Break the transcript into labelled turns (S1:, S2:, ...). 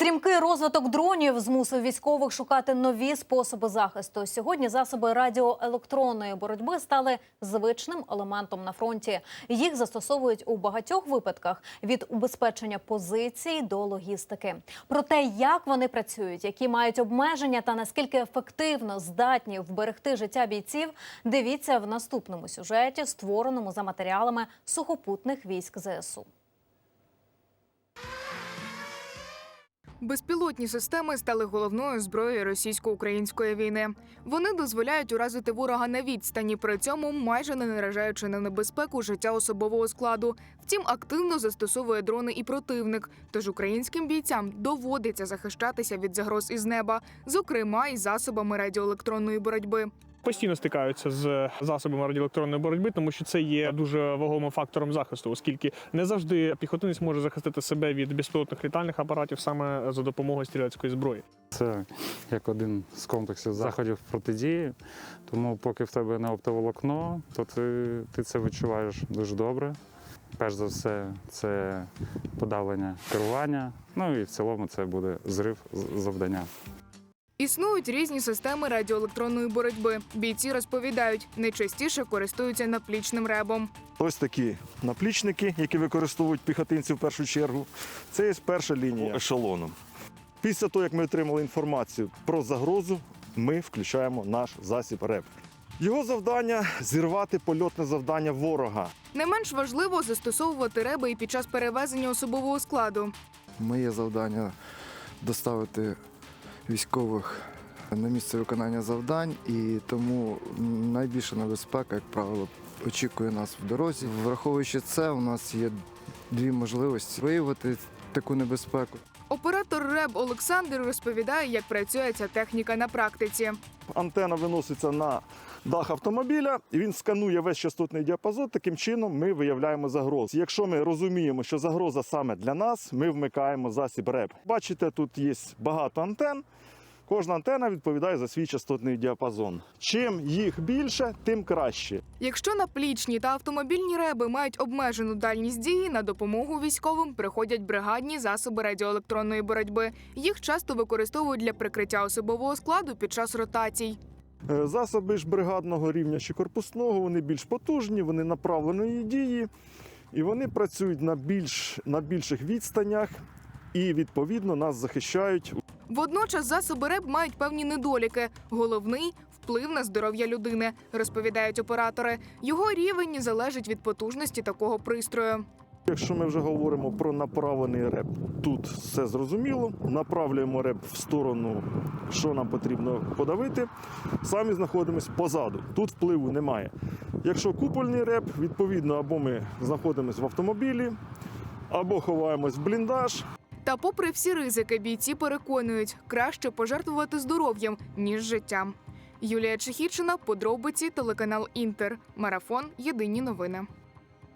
S1: Стрімкий розвиток дронів змусив військових шукати нові способи захисту. Сьогодні засоби радіоелектронної боротьби стали звичним елементом на фронті. Їх застосовують у багатьох випадках від убезпечення позицій до логістики. Про те, як вони працюють, які мають обмеження та наскільки ефективно здатні вберегти життя бійців, дивіться в наступному сюжеті, створеному за матеріалами сухопутних військ ЗСУ.
S2: Безпілотні системи стали головною зброєю російсько-української війни. Вони дозволяють уразити ворога на відстані, при цьому майже не наражаючи на небезпеку життя особового складу. Втім, активно застосовує дрони і противник. Тож українським бійцям доводиться захищатися від загроз із неба, зокрема і засобами радіоелектронної боротьби.
S3: Постійно стикаються з засобами радіоелектронної боротьби, тому що це є дуже вагомим фактором захисту, оскільки не завжди піхотинець може захистити себе від безпілотних літальних апаратів саме за допомогою стрілецької зброї.
S4: Це як один з комплексів заходів протидії. Тому, поки в тебе не оптоволокно, то ти, ти це відчуваєш дуже добре. Перш за все, це подавлення керування. Ну і в цілому це буде зрив завдання.
S2: Існують різні системи радіоелектронної боротьби. Бійці розповідають, найчастіше користуються наплічним ребом.
S5: Ось такі наплічники, які використовують піхотинці в першу чергу. Це є перша лінія ешелону. Після того, як ми отримали інформацію про загрозу, ми включаємо наш засіб РЕП. Його завдання зірвати польотне завдання ворога.
S2: Не менш важливо застосовувати реби і під час перевезення особового складу.
S6: Моє завдання доставити військових на місце виконання завдань, і тому найбільша небезпека, як правило, очікує нас в дорозі. Враховуючи це, у нас є дві можливості виявити таку небезпеку.
S2: Оператор РЕБ Олександр розповідає, як працює ця техніка на практиці.
S5: Антена виноситься на дах автомобіля, і він сканує весь частотний діапазон. Таким чином ми виявляємо загрозу. Якщо ми розуміємо, що загроза саме для нас, ми вмикаємо засіб РЕБ. Бачите, тут є багато антен. Кожна антена відповідає за свій частотний діапазон. Чим їх більше, тим краще.
S2: Якщо наплічні та автомобільні реби мають обмежену дальність дії, на допомогу військовим приходять бригадні засоби радіоелектронної боротьби. Їх часто використовують для прикриття особового складу під час ротацій.
S5: Е, Засоби ж бригадного рівня чи корпусного вони більш потужні, вони направленої дії, і вони працюють на, більш, на більших відстанях і відповідно нас захищають
S2: Водночас засоби РЕБ мають певні недоліки. Головний вплив на здоров'я людини, розповідають оператори. Його рівень залежить від потужності такого пристрою.
S5: Якщо ми вже говоримо про направлений реп, тут все зрозуміло. Направлюємо реп в сторону, що нам потрібно подавити. Самі знаходимося позаду. Тут впливу немає. Якщо купольний реп, відповідно, або ми знаходимося в автомобілі, або ховаємось в бліндаж.
S2: Та, попри всі ризики, бійці переконують, краще пожертвувати здоров'ям ніж життям. Юлія Чехічина, подробиці, телеканал Інтер, марафон. Єдині новини.